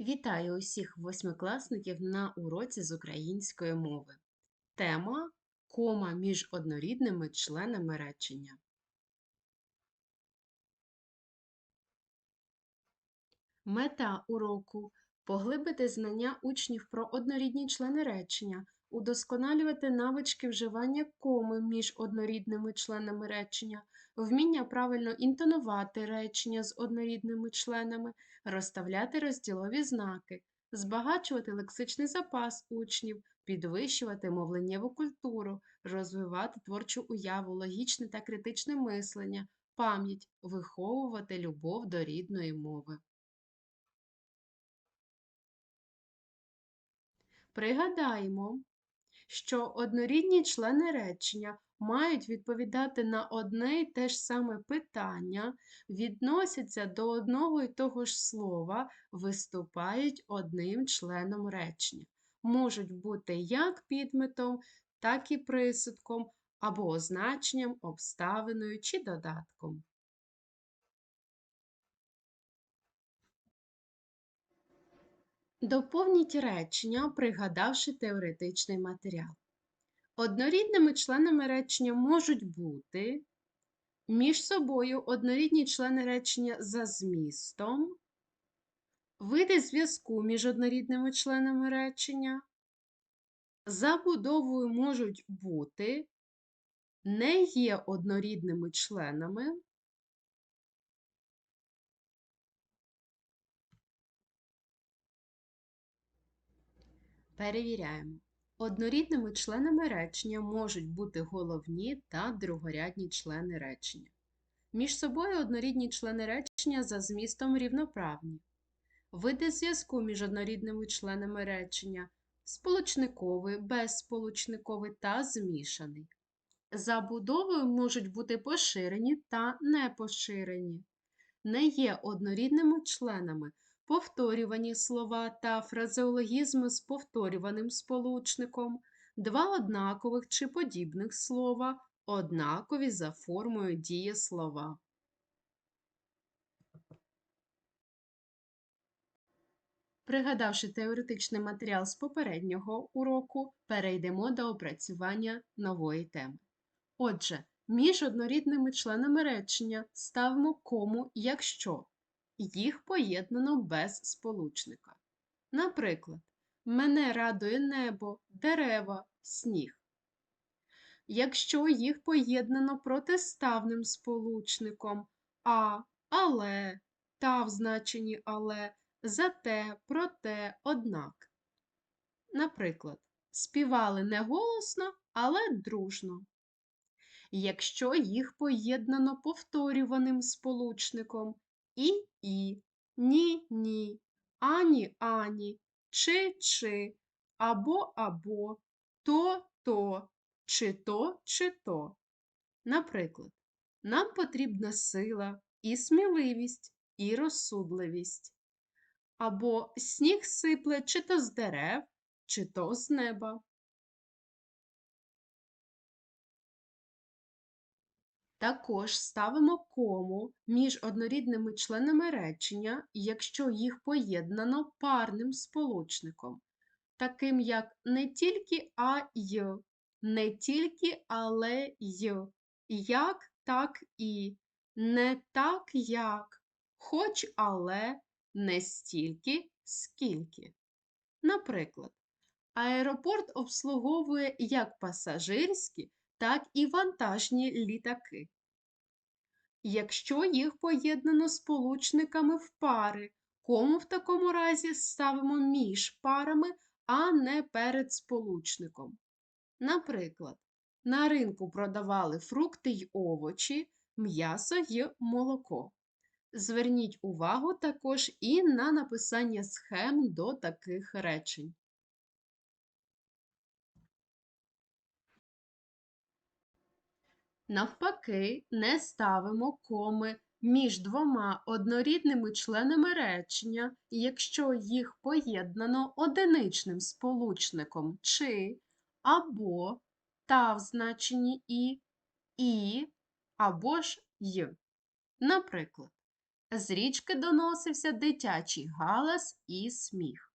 Вітаю усіх восьмикласників на уроці з української мови. Тема кома між однорідними членами речення. Мета уроку поглибити знання учнів про однорідні члени речення, удосконалювати навички вживання коми між однорідними членами речення, вміння правильно інтонувати речення з однорідними членами, розставляти розділові знаки, збагачувати лексичний запас учнів, підвищувати мовленнєву культуру, розвивати творчу уяву, логічне та критичне мислення, пам'ять, виховувати любов до рідної мови. Пригадаємо, що однорідні члени речення мають відповідати на одне й те ж саме питання, відносяться до одного й того ж слова, виступають одним членом речення, можуть бути як підметом, так і присудком або означенням, обставиною чи додатком. Доповніть речення, пригадавши теоретичний матеріал. Однорідними членами речення можуть бути між собою однорідні члени речення за змістом, види зв'язку між однорідними членами речення, забудовою можуть бути, не є однорідними членами. Перевіряємо. Однорідними членами речення можуть бути головні та другорядні члени речення. Між собою однорідні члени речення за змістом рівноправні. Види зв'язку між однорідними членами речення сполучниковий, безсполучниковий та змішаний. Забудовою можуть бути поширені та непоширені. Не є однорідними членами повторювані слова та фразеологізми з повторюваним сполучником, два однакових чи подібних слова, однакові за формою дієслова. Пригадавши теоретичний матеріал з попереднього уроку, перейдемо до опрацювання нової теми. Отже, між однорідними членами речення ставимо кому, якщо їх поєднано без сполучника. Наприклад, мене радує небо, дерева, сніг. Якщо їх поєднано протиставним сполучником а, але, та в значенні але, зате, проте, однак. Наприклад, співали не голосно, але дружно. Якщо їх поєднано повторюваним сполучником і і, ні ні, ані ані, чи чи, або або, то то, чи то чи то. Наприклад, нам потрібна сила і сміливість, і розсудливість. Або сніг сипле чи то з дерев, чи то з неба. Також ставимо кому між однорідними членами речення, якщо їх поєднано парним сполучником, таким як не тільки а й, не тільки але й, як так і, не так як, хоч але, не стільки, скільки. Наприклад, аеропорт обслуговує як пасажирські, так і вантажні літаки. Якщо їх поєднано сполучниками в пари, кому в такому разі ставимо між парами, а не перед сполучником. Наприклад, на ринку продавали фрукти й овочі, м'ясо й молоко. Зверніть увагу також і на написання схем до таких речень. Навпаки, не ставимо коми між двома однорідними членами речення, якщо їх поєднано одиничним сполучником чи або та в значенні і, і або ж й. Наприклад, З річки доносився дитячий галас і сміх.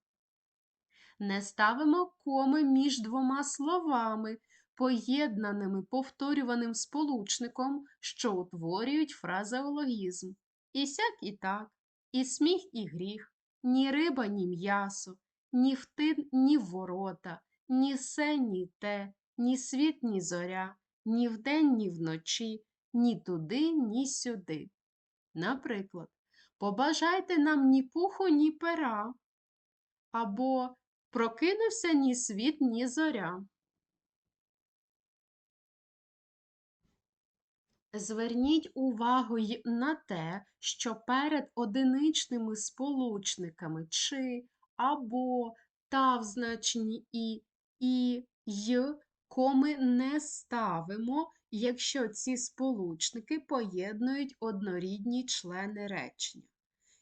Не ставимо коми між двома словами, поєднаними повторюваним сполучником, що утворюють фразеологізм. І сяк і так, і сміх, і гріх, ні риба, ні м'ясо, ні втин, ні ворота, ні се, ні те, ні світ, ні зоря, ні вдень, ні вночі, ні туди, ні сюди. Наприклад, побажайте нам ні пуху, ні пера, або прокинувся ні світ, ні зоря. Зверніть увагу й на те, що перед одиничними сполучниками чи, або, та в значенні і, і, й коми не ставимо, якщо ці сполучники поєднують однорідні члени речення.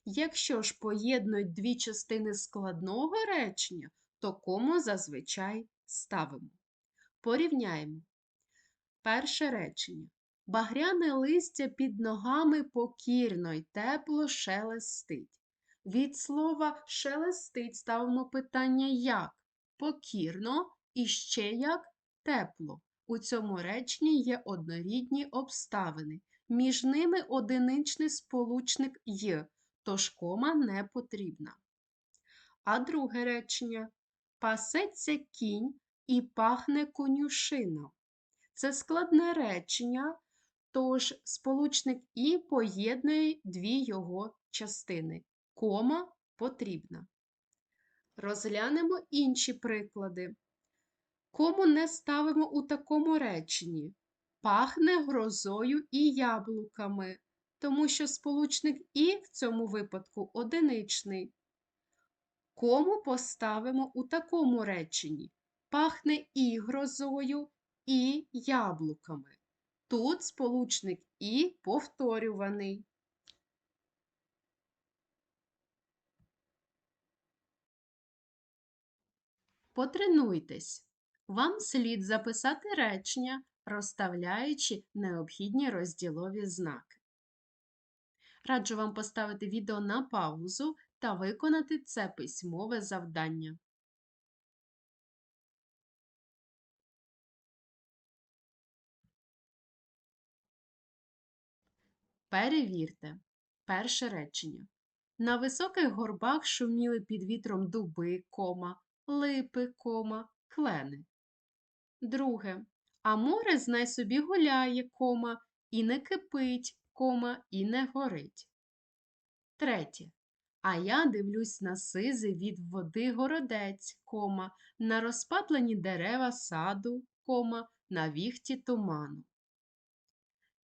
Якщо ж поєднують дві частини складного речення, то кому зазвичай ставимо. Порівняємо. Перше речення. Багряне листя під ногами покірно й тепло шелестить. Від слова шелестить ставимо питання як покірно і ще як тепло. У цьому реченні є однорідні обставини. Між ними одиничний сполучник «й», тож кома не потрібна. А друге речення пасеться кінь і пахне конюшина. Це складне речення, тож сполучник і поєднує дві його частини. Кома потрібна. Розглянемо інші приклади. Кому не ставимо у такому реченні? Пахне грозою і яблуками, тому що сполучник і в цьому випадку одиничний. Кому поставимо у такому реченні? Пахне і грозою, і яблуками. Тут сполучник і повторюваний. Потренуйтесь. Вам слід записати речення, розставляючи необхідні розділові знаки. Раджу вам поставити відео на паузу та виконати це письмове завдання. Перевірте. Перше речення. На високих горбах шуміли під вітром дуби, кома, липи, кома, клени. Друге. А море знай собі гуляє, кома, і не кипить, кома, і не горить. Третє. А я дивлюсь на сизий від води городець, кома, на розпатлені дерева саду, кома, на віхті туману.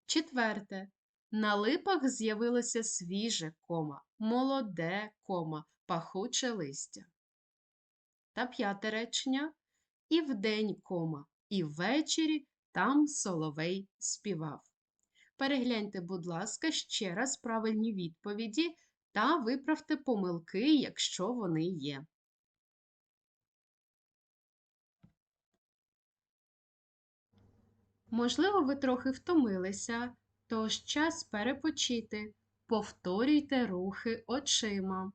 Четверте. На липах з'явилося свіже кома, молоде кома, пахуче листя. Та п'яте речення і вдень кома, і ввечері там соловей співав. Перегляньте, будь ласка, ще раз правильні відповіді та виправте помилки, якщо вони є. Можливо, ви трохи втомилися, тож час перепочити. Повторюйте рухи очима.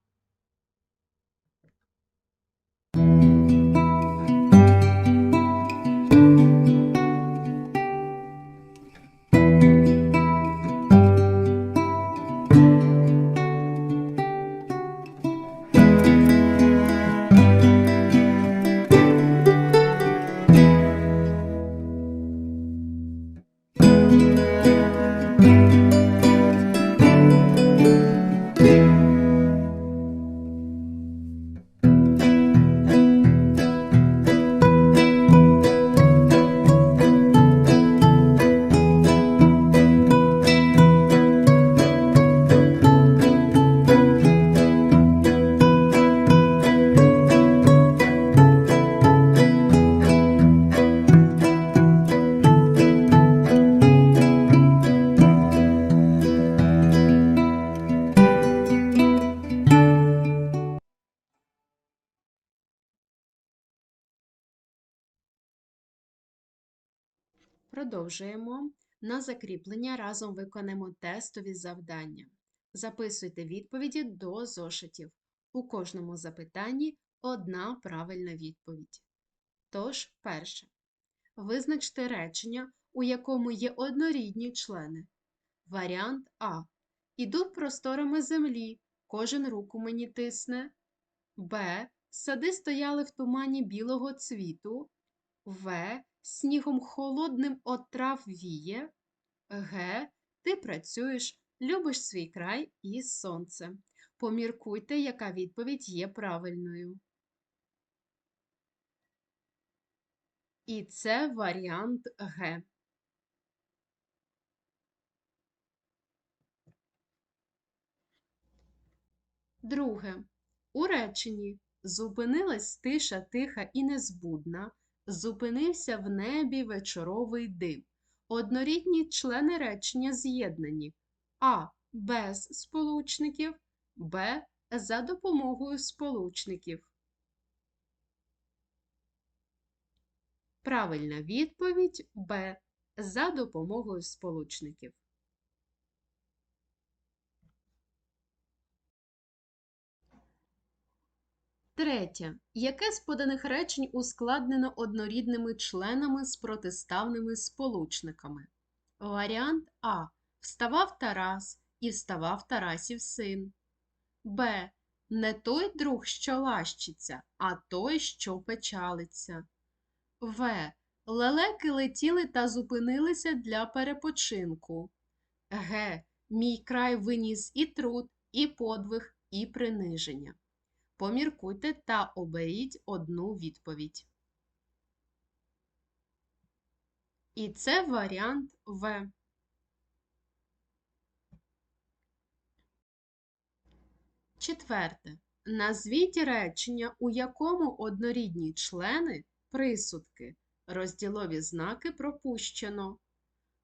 Продовжуємо. На закріплення разом виконаємо тестові завдання. Записуйте відповіді до зошитів. У кожному запитанні одна правильна відповідь. Тож, перше. Визначте речення, у якому є однорідні члени. Варіант А. Іду просторами землі, кожен руку мені тисне. Б. Сади стояли в тумані білого цвіту. В. Снігом холодним от трав віє. Г. Ти працюєш, любиш свій край і сонце. Поміркуйте, яка відповідь є правильною. І це варіант Г. Друге. У реченні зупинилась тиша тиха і незбудна, зупинився в небі вечоровий дим. Однорідні члени речення з'єднані А. Без сполучників, Б. За допомогою сполучників. Правильна відповідь Б. За допомогою сполучників. Третє. Яке з поданих речень ускладнено однорідними членами з протиставними сполучниками? Варіант А. Вставав Тарас і вставав Тарасів син. Б. Не той друг, що лащиться, а той, що печалиться. В. Лелеки летіли та зупинилися для перепочинку. Г. Мій край виніс і труд, і подвиг, і приниження. Поміркуйте та оберіть одну відповідь. І це варіант В. Четверте. Назвіть речення, у якому однорідні члени присудки, розділові знаки пропущено.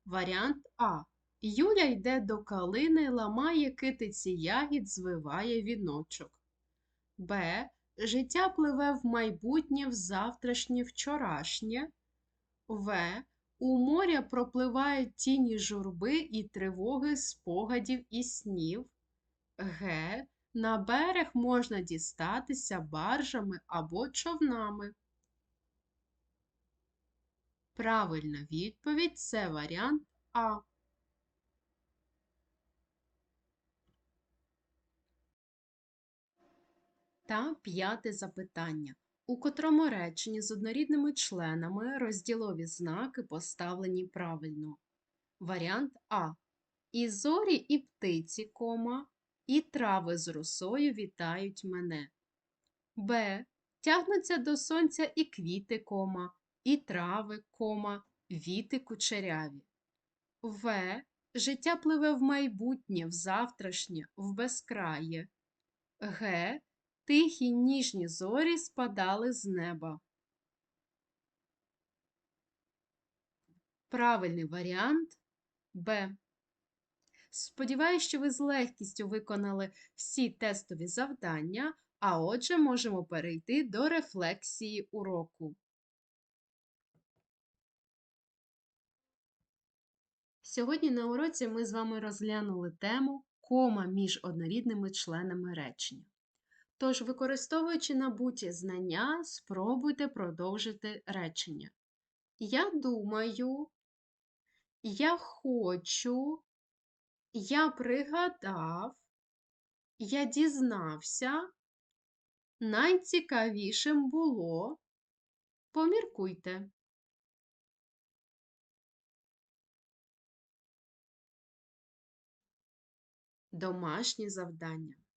Варіант А. Юля йде до калини, ламає китиці ягід, звиває віночок. Б. Життя пливе в майбутнє, в завтрашнє, вчорашнє. В. У моря пропливають тіні журби і тривоги спогадів і снів. Г. На берег можна дістатися баржами або човнами. Правильна відповідь це варіант А. Та п'яте запитання. У котрому реченні з однорідними членами розділові знаки поставлені правильно. Варіант А. І зорі, і птиці, кома, і трави з росою вітають мене. Б. Тягнуться до сонця і квіти, кома, і трави, кома, віти кучеряві. В. Життя пливе в майбутнє, в завтрашнє, в безкрає. Г. Тихі ніжні зорі спадали з неба. Правильний варіант Б. Сподіваюсь, що ви з легкістю виконали всі тестові завдання, а отже, можемо перейти до рефлексії уроку. Сьогодні на уроці ми з вами розглянули тему кома між однорідними членами речення. Тож, використовуючи набуті знання, спробуйте продовжити речення. Я думаю, я хочу, я пригадав, я дізнався, найцікавішим було. Поміркуйте. Домашні завдання.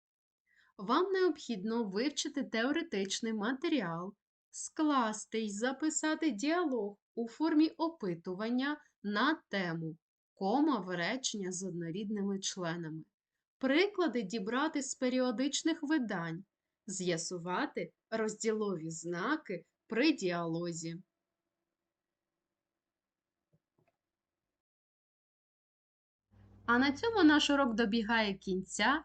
Вам необхідно вивчити теоретичний матеріал, скласти й записати діалог у формі опитування на тему кома в речення з однорідними членами, приклади дібрати з періодичних видань, з'ясувати розділові знаки при діалозі. А на цьому наш урок добігає кінця.